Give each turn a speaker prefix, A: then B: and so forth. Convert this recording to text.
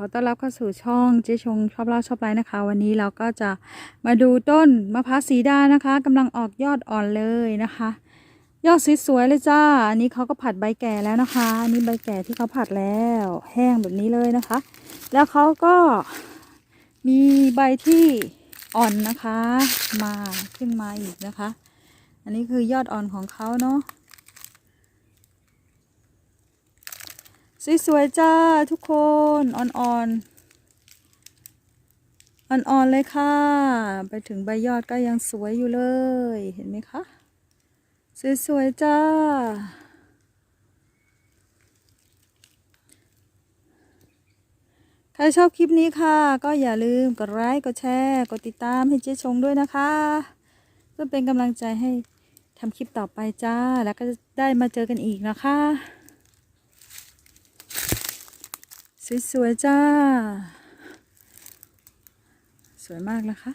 A: ขอต้อนรับเข้าสู่ช่องเจ๊ชงชอบเล่าชอบไลฟ์นะคะ วันนี้เราก็จะมาดูต้นมะพร้าวสีดานะคะกำลังออกยอดอ่อนเลยนะคะ ยอดสวยๆเลยจ้า อันนี้เขาก็ผัดใบแก่แล้วนะคะ อันนี้ใบแก่ที่เขาผัดแล้ว แห้งแบบนี้เลยนะคะ แล้วเขาก็มีใบที่อ่อนนะคะ มาขึ้นมาอีกนะคะ อันนี้คือยอดอ่อนของเขาเนาะ สวยๆจ้าทุกคนอ่อนๆอ่อนๆเลยค่ะ ไปถึงใบยอดก็ยังสวยอยู่เลยเห็นไหมคะ สวยๆจ้าใครชอบคลิปนี้ค่ะ ก็อย่าลืมกดไลค์กดแชร์กดติดตามให้เจ๊ชงด้วยนะคะเพื่อเป็นกำลังใจให้ทำคลิปต่อไปจ้า แล้วก็ได้มาเจอกันอีกนะคะ สวยๆจ้า สวยมากนะคะ